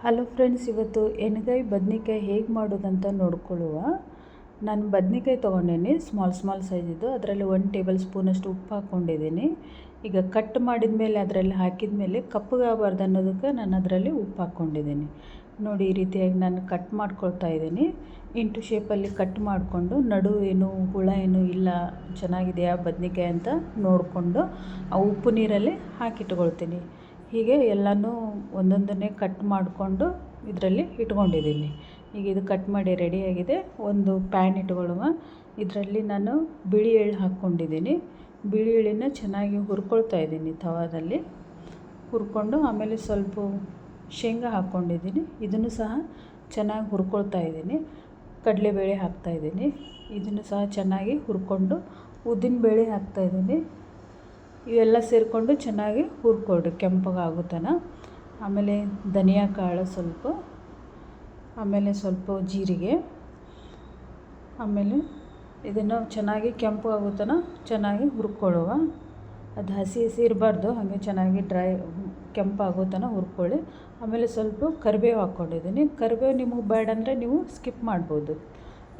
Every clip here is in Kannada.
ಹಲೋ ಫ್ರೆಂಡ್ಸ್, ಇವತ್ತು ಎಣ್ಗಾಯಿ ಬದ್ನಿಕಾಯಿ ಹೇಗೆ ಮಾಡೋದಂತ ನೋಡ್ಕೊಳ್ಳುವ. ನಾನು ಬದ್ನಿಕಾಯಿ ತೊಗೊಂಡೇನಿ ಸ್ಮಾಲ್ ಸ್ಮಾಲ್ ಸೈಜಿದ್ದು ಅದರಲ್ಲಿ ಒನ್ ಟೇಬಲ್ ಸ್ಪೂನಷ್ಟು ಉಪ್ಪು ಹಾಕ್ಕೊಂಡಿದ್ದೀನಿ ಈಗ ಕಟ್ ಮಾಡಿದ ಮೇಲೆ, ಅದರಲ್ಲಿ ಹಾಕಿದ ಮೇಲೆ ಕಪ್ಪಗಾಗಬಾರ್ದು ಅನ್ನೋದಕ್ಕೆ ನಾನು ಅದರಲ್ಲಿ ಉಪ್ಪು ಹಾಕ್ಕೊಂಡಿದ್ದೀನಿ ನೋಡಿ, ಈ ರೀತಿಯಾಗಿ ನಾನು ಕಟ್ ಮಾಡ್ಕೊಳ್ತಾ ಇದ್ದೀನಿ. ಇಂಟು ಶೇಪಲ್ಲಿ ಕಟ್ ಮಾಡಿಕೊಂಡು, ನಡು ಏನು ಹುಳ ಏನು ಇಲ್ಲ, ಚೆನ್ನಾಗಿದೆಯಾ ಬದ್ನಿಕಾಯಿ ಅಂತ ನೋಡಿಕೊಂಡು ಆ ಉಪ್ಪು ನೀರಲ್ಲಿ ಹಾಕಿಟ್ಕೊಳ್ತೀನಿ ಹೀಗೆ ಎಲ್ಲನೂ ಒಂದೊಂದನ್ನೇ ಕಟ್ ಮಾಡಿಕೊಂಡು ಇದರಲ್ಲಿ ಇಟ್ಕೊಂಡಿದ್ದೀನಿ. ಈಗ ಇದು ಕಟ್ ಮಾಡಿ ರೆಡಿಯಾಗಿದೆ ಒಂದು ಪ್ಯಾನ್ ಇಟ್ಕೊಳ್ಳುವ. ಇದರಲ್ಲಿ ನಾನು ಬಿಳಿ ಎಳ್ಳು ಹಾಕ್ಕೊಂಡಿದ್ದೀನಿ. ಬಿಳಿ ಎಳ್ಳಿನ ಚೆನ್ನಾಗಿ ಹುರ್ಕೊಳ್ತಾ ಇದ್ದೀನಿ ತವಾದಲ್ಲಿ. ಹುರ್ಕೊಂಡು ಆಮೇಲೆ ಸ್ವಲ್ಪ ಶೇಂಗಾ ಹಾಕ್ಕೊಂಡಿದ್ದೀನಿ. ಇದನ್ನು ಸಹ ಚೆನ್ನಾಗಿ ಹುರ್ಕೊಳ್ತಾ ಇದ್ದೀನಿ. ಕಡಲೆಬೇಳೆ ಹಾಕ್ತಾಯಿದ್ದೀನಿ ಇದನ್ನು ಸಹ ಚೆನ್ನಾಗಿ ಹುರ್ಕೊಂಡು ಉದ್ದಿನಬೇಳೆ ಹಾಕ್ತಾಯಿದ್ದೀನಿ ಇವೆಲ್ಲ ಸೇರಿಕೊಂಡು ಚೆನ್ನಾಗಿ ಹುರ್ಕೊಡ್ರಿ ಕೆಂಪಗಾಗೋ ತನಕ ಆಮೇಲೆ ಧನಿಯಾ ಕಾಳು ಸ್ವಲ್ಪ, ಆಮೇಲೆ ಸ್ವಲ್ಪ ಜೀರಿಗೆ, ಆಮೇಲೆ ಇದನ್ನು ಚೆನ್ನಾಗಿ ಕೆಂಪು ಆಗೋ ಚೆನ್ನಾಗಿ ಹುರ್ಕೊಳ್ಳುವ. ಅದು ಹಸಿ ಹಸಿ ಇರಬಾರ್ದು, ಹಾಗೆ ಚೆನ್ನಾಗಿ ಡ್ರೈ ಕೆಂಪಾಗೋ ತನಕ ಹುರ್ಕೊಳ್ಳಿ. ಆಮೇಲೆ ಸ್ವಲ್ಪ ಕರಿಬೇವು ಹಾಕ್ಕೊಂಡಿದ್ದೀನಿ. ಕರಿಬೇವು ನಿಮಗೆ ಬೇಡ ಅಂದರೆ ನೀವು ಸ್ಕಿಪ್ ಮಾಡ್ಬೋದು.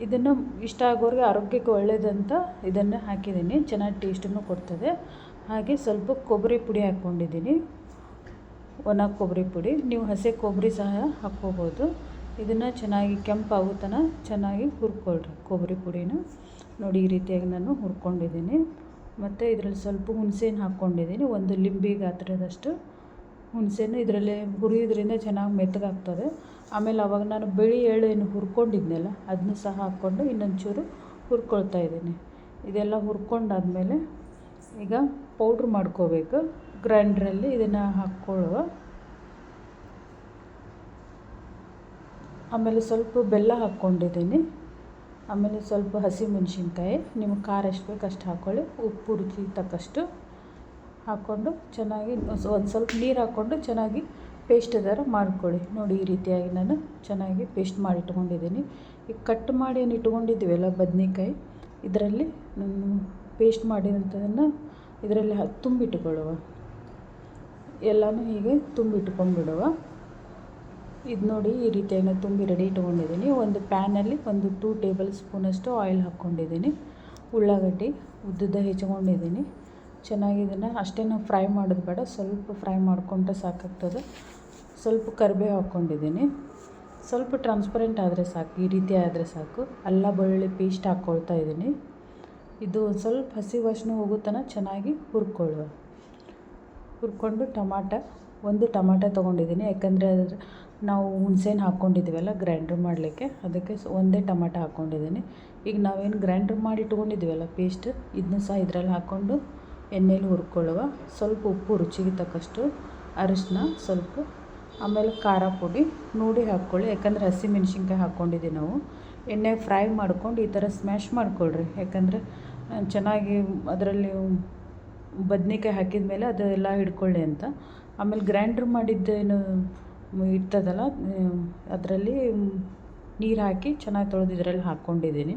ಇದನ್ನು ಇಷ್ಟ ಆಗೋರಿಗೆ ಆರೋಗ್ಯಕ್ಕೆ ಒಳ್ಳೆಯದಂತ ಇದನ್ನು ಹಾಕಿದ್ದೀನಿ. ಚೆನ್ನಾಗಿ ಟೇಸ್ಟನ್ನು ಕೊಡ್ತದೆ. ಹಾಗೆ ಸ್ವಲ್ಪ ಕೊಬ್ಬರಿ ಪುಡಿ ಹಾಕ್ಕೊಂಡಿದ್ದೀನಿ. ಒಣ ಕೊಬ್ಬರಿ ಪುಡಿ. ನೀವು ಹಸಿ ಕೊಬ್ಬರಿ ಸಹ ಹಾಕ್ಕೋಬೋದು. ಇದನ್ನು ಚೆನ್ನಾಗಿ ಕೆಂಪಾಗುತ್ತನ ಚೆನ್ನಾಗಿ ಹುರ್ಕೊಳ್ರಿ ಕೊಬ್ಬರಿ ಪುಡಿನ. ನೋಡಿ, ಈ ರೀತಿಯಾಗಿ ನಾನು ಹುರ್ಕೊಂಡಿದ್ದೀನಿ. ಮತ್ತು ಇದರಲ್ಲಿ ಸ್ವಲ್ಪ ಹುಣಸೇನ ಹಾಕ್ಕೊಂಡಿದ್ದೀನಿ. ಒಂದು ಲಿಂಬೆ ಗಾತ್ರದಷ್ಟು ಹುಣಸೆಹಣ್ಣು. ಇದರಲ್ಲಿ ಹುರಿಯೋದ್ರಿಂದ ಚೆನ್ನಾಗಿ ಮೆತ್ತಗಾಗ್ತದೆ. ಆಮೇಲೆ ಅವಾಗ ನಾನು ಬಿಳಿ ಎಳ್ಳು ಏನು ಹುರ್ಕೊಂಡಿದ್ನಲ್ಲ ಅದನ್ನು ಸಹ ಹಾಕ್ಕೊಂಡು ಇನ್ನೊಂಚೂರು ಹುರ್ಕೊಳ್ತಾ ಇದ್ದೀನಿ. ಇದೆಲ್ಲ ಹುರ್ಕೊಂಡಾದಮೇಲೆ ಈಗ ಪೌಡ್ರ್ ಮಾಡ್ಕೋಬೇಕು. ಗ್ರೈಂಡ್ರಲ್ಲಿ ಇದನ್ನು ಹಾಕ್ಕೊಳ್ಳುವ. ಆಮೇಲೆ ಸ್ವಲ್ಪ ಬೆಲ್ಲ ಹಾಕ್ಕೊಂಡಿದ್ದೀನಿ. ಆಮೇಲೆ ಸ್ವಲ್ಪ ಹಸಿಮೆಣ್ಸಿನ್ಕಾಯಿ. ನಿಮಗೆ ಖಾರ ಎಷ್ಟು ಬೇಕು ಅಷ್ಟು ಹಾಕ್ಕೊಳ್ಳಿ ಉಪ್ಪು, ರುಚಿ ತಕ್ಕಷ್ಟು ಹಾಕ್ಕೊಂಡು ಚೆನ್ನಾಗಿ ಒಂದು ಸ್ವಲ್ಪ ನೀರು ಹಾಕ್ಕೊಂಡು ಚೆನ್ನಾಗಿ ಪೇಸ್ಟ್ ಥರ ಮಾಡ್ಕೊಳ್ಳಿ. ನೋಡಿ ಈ ರೀತಿಯಾಗಿ ನಾನು ಚೆನ್ನಾಗಿ ಪೇಸ್ಟ್ ಮಾಡಿ ಇಟ್ಕೊಂಡಿದ್ದೀನಿ. ಈಗ ಕಟ್ ಮಾಡಿ ಏನು ಇಟ್ಕೊಂಡಿದ್ದೀವಲ್ಲ ಬದ್ನೆಕಾಯಿ, ಇದರಲ್ಲಿ ನಾನು ಪೇಸ್ಟ್ ಮಾಡಿದಂಥದನ್ನು ಇದರಲ್ಲಿ ತುಂಬಿಟ್ಟುಕೊಳ್ಳುವ. ಎಲ್ಲನೂ ಹೀಗೆ ತುಂಬಿಟ್ಕೊಂಡ್ಬಿಡುವ ಇದು ನೋಡಿ ಈ ರೀತಿಯಾಗಿ ತುಂಬಿ ರೆಡಿ ಇಟ್ಕೊಂಡಿದ್ದೀನಿ ಒಂದು ಪ್ಯಾನಲ್ಲಿ ಒಂದು ಟೂ ಟೇಬಲ್ ಸ್ಪೂನಷ್ಟು ಆಯಿಲ್ ಹಾಕ್ಕೊಂಡಿದ್ದೀನಿ. ಉಳ್ಳಾಗಡ್ಡಿ ಉದ್ದುದ್ದ ಹೆಚ್ಕೊಂಡಿದ್ದೀನಿ ಚೆನ್ನಾಗಿ ಇದನ್ನು ನಾವು ಫ್ರೈ ಮಾಡೋದು ಬೇಡ, ಸ್ವಲ್ಪ ಫ್ರೈ ಮಾಡಿಕೊಂಡ್ರೆ ಸಾಕಾಗ್ತದೆ. ಸ್ವಲ್ಪ ಕರಿಬೇವು ಹಾಕ್ಕೊಂಡಿದ್ದೀನಿ. ಸ್ವಲ್ಪ ಟ್ರಾನ್ಸ್ಪರೆಂಟ್ ಆದರೆ ಸಾಕು, ಈ ರೀತಿ ಆದರೆ ಸಾಕು. ಅಲ್ಲ ಬೆಳ್ಳುಳ್ಳಿ ಪೇಸ್ಟ್ ಹಾಕ್ಕೊಳ್ತಾ ಇದ್ದೀನಿ. ಇದು ಒಂದು ಸ್ವಲ್ಪ ಹಸಿ ವಾಸನೆ ಹೋಗೋ ತನಕ ಚೆನ್ನಾಗಿ ಹುರ್ಕೊಳ್ಳುವ. ಹುರ್ಕೊಂಡು ಟಮಾಟ, ಒಂದು ಟಮಾಟ ತೊಗೊಂಡಿದ್ದೀನಿ. ಯಾಕಂದರೆ ಅದ್ರ ನಾವು ಹುಣ್ಸೆಹಣ್ಣು ಹಾಕ್ಕೊಂಡಿದ್ದೀವಲ್ಲ ಗ್ರೈಂಡ್ರ್ ಮಾಡಲಿಕ್ಕೆ, ಅದಕ್ಕೆ ಒಂದೇ ಟಮಾಟ ಹಾಕ್ಕೊಂಡಿದ್ದೀನಿ ಈಗ ನಾವೇನು ಗ್ರೈಂಡ್ರ್ ಮಾಡಿ ಇಟ್ಕೊಂಡಿದ್ದೀವಲ್ಲ, ಪೇಸ್ಟ್ ಇದನ್ನು ಸಹ ಇದರಲ್ಲಿ ಹಾಕ್ಕೊಂಡು ಎಣ್ಣೆಲಿ ಹುರ್ಕೊಳ್ಳುವ. ಸ್ವಲ್ಪ ಉಪ್ಪು, ರುಚಿಗೆ ತಕ್ಕಷ್ಟು ಅರಿಶಿನ ಸ್ವಲ್ಪ, ಆಮೇಲೆ ಖಾರ ಪುಡಿ, ನೋಡಿ ಹಾಕ್ಕೊಳ್ಳಿ. ಯಾಕಂದರೆ ಹಸಿಮೆಣ್ಸಿನ್ಕಾಯಿ ಹಾಕ್ಕೊಂಡಿದ್ದೀವಿ ನಾವು. ಎಣ್ಣೆ ಫ್ರೈ ಮಾಡ್ಕೊಂಡು ಈ ಥರ ಸ್ಮ್ಯಾಶ್ ಮಾಡಿಕೊಳ್ರಿ. ಯಾಕಂದರೆ ಚೆನ್ನಾಗಿ ಅದರಲ್ಲಿ ಬದನೆಕಾಯಿ ಹಾಕಿದ ಮೇಲೆ ಅದೆಲ್ಲ ಹಿಡ್ಕೊಳ್ಳಿ ಅಂತ. ಆಮೇಲೆ ಗ್ರೈಂಡ್ರ್ ಮಾಡಿದ್ದೇನು ಇರ್ತದಲ್ಲ ಅದರಲ್ಲಿ ನೀರು ಹಾಕಿ ಚೆನ್ನಾಗಿ ತೊಳೆದು ಇದರಲ್ಲಿ ಹಾಕ್ಕೊಂಡಿದ್ದೀನಿ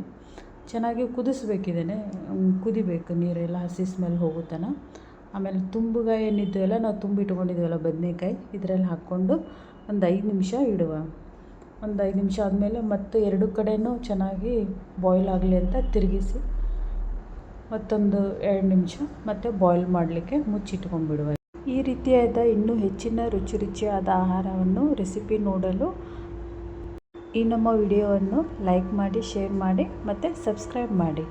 ಚೆನ್ನಾಗಿ ಕುದಿಸ್ಬೇಕಿದ್ದೇನೆ ಕುದಿಬೇಕು. ನೀರೆಲ್ಲ ಹಸಿ ಸ್ಮೆಲ್ ಹೋಗುತ್ತಾನ ಆಮೇಲೆ ತುಂಬುಗಾಯಿ ಏನಿದ್ದೆಲ್ಲ ನಾವು ತುಂಬಿಟ್ಕೊಂಡಿದ್ದೀವಲ್ಲ ಬದನೇಕಾಯಿ, ಇದರಲ್ಲಿ ಹಾಕ್ಕೊಂಡು ಒಂದು ಐದು ನಿಮಿಷ ಇಡುವ. ಒಂದು ಐದು ನಿಮಿಷ ಆದಮೇಲೆ ಮತ್ತೆ ಎರಡು ಕಡೆಯೂ ಚೆನ್ನಾಗಿ ಬಾಯ್ಲ್ ಆಗಲಿ ಅಂತ ತಿರುಗಿಸಿ ಮತ್ತೊಂದು ಎರಡು ನಿಮಿಷ ಮತ್ತೆ ಬಾಯ್ಲ್ ಮಾಡಲಿಕ್ಕೆ ಮುಚ್ಚಿಟ್ಕೊಂಡ್ಬಿಡುವ. ಈ ರೀತಿಯಾದ ಇನ್ನೂ ಹೆಚ್ಚಿನ ರುಚಿ ರುಚಿಯಾದ ಆಹಾರವನ್ನು ರೆಸಿಪಿ ನೋಡಲು ಈ ನಮ್ಮ ವಿಡಿಯೋವನ್ನು ಲೈಕ್ ಮಾಡಿ ಶೇರ್ ಮಾಡಿ ಮತ್ತು ಸಬ್ಸ್ಕ್ರೈಬ್ ಮಾಡಿ.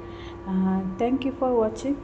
Thank you for watching